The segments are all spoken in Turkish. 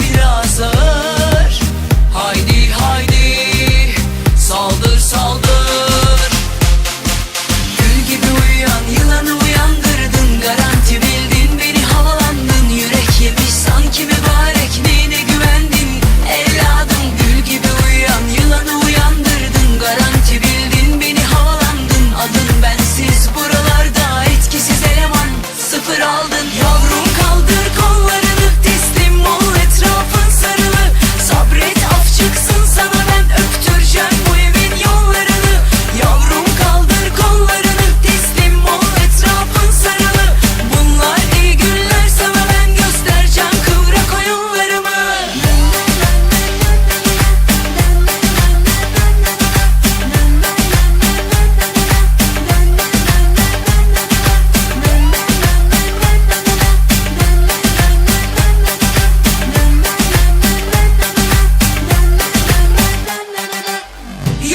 biraz ağır. Haydi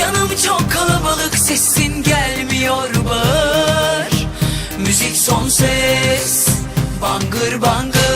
Canım çok kalabalık sesin gelmiyor bağır. Müzik son ses Bangır bangır.